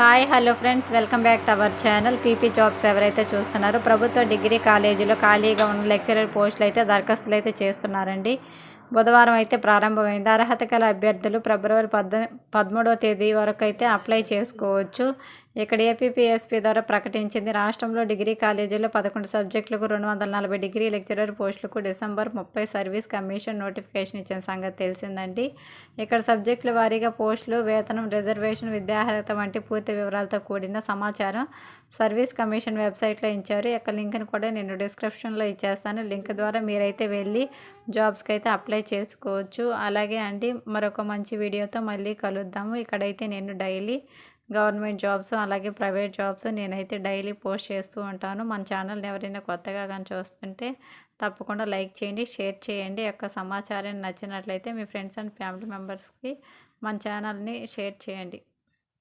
Hi hello friends. Welcome back to our channel. PP jobs ఎవరైతే చూస్తున్నారో ప్రభుత్వ degree కాలేజీలో ఖాళీగా ఉన్న లెక్చరర్ పోస్టులు అయితే దరఖాస్తులు అయితే చేస్తున్నారండి. బుధవారం అయితే ప్రారంభమైంది. అర్హత గల అభ్యర్థులు ఫిబ్రవరి పద్ద పదమూడవ తేదీ వరకు అయితే అప్లై చేసుకోవచ్చు. ఇక్కడ ఏపీపీఎస్పీ ద్వారా ప్రకటించింది. రాష్ట్రంలో డిగ్రీ కాలేజీలో పదకొండు సబ్జెక్టులకు రెండు వందల నలభై డిగ్రీ లెక్చరర్ పోస్టులకు డిసెంబర్ ముప్పై సర్వీస్ కమిషన్ నోటిఫికేషన్ ఇచ్చిన సంగతి తెలిసిందండి. ఇక్కడ సబ్జెక్టుల వారీగా పోస్టులు వేతనం రిజర్వేషన్ విద్యార్హత వంటి పూర్తి వివరాలతో కూడిన సమాచారం సర్వీస్ కమిషన్ వెబ్సైట్లో ఇచ్చారు. యొక్క లింక్ని కూడా నేను డిస్క్రిప్షన్లో ఇచ్చేస్తాను. లింక్ ద్వారా మీరైతే వెళ్ళి జాబ్స్కి అయితే అప్లై చేసుకోవచ్చు. అలాగే అండి మరొక మంచి వీడియోతో మళ్ళీ కలుద్దాము. ఇక్కడైతే నేను డైలీ గవర్నమెంట్ జాబ్స్ అలాగే ప్రైవేట్ జాబ్స్ నేనైతే డైలీ పోస్ట్ చేస్తూ ఉంటాను. మన ఛానల్ని ఎవరైనా కొత్తగా కానీ చూస్తుంటే తప్పకుండా లైక్ చేయండి షేర్ చేయండి. యొక్క సమాచారం నచ్చినట్లయితే మీ ఫ్రెండ్స్ అండ్ ఫ్యామిలీ మెంబర్స్కి మన ఛానల్ని షేర్ చేయండి.